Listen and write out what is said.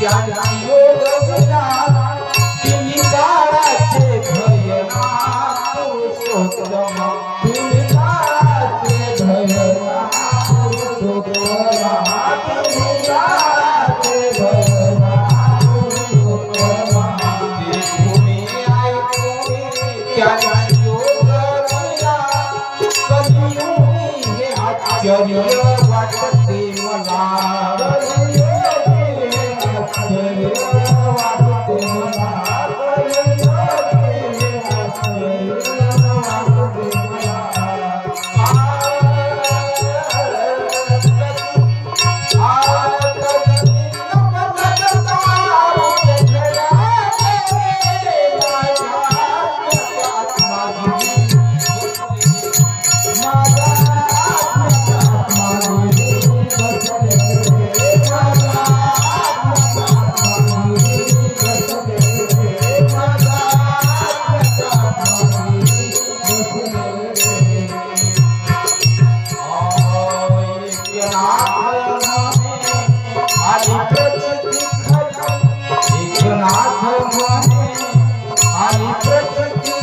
Yeah, yeah. કર્યો ભગવતી મલા आणि प्रकृती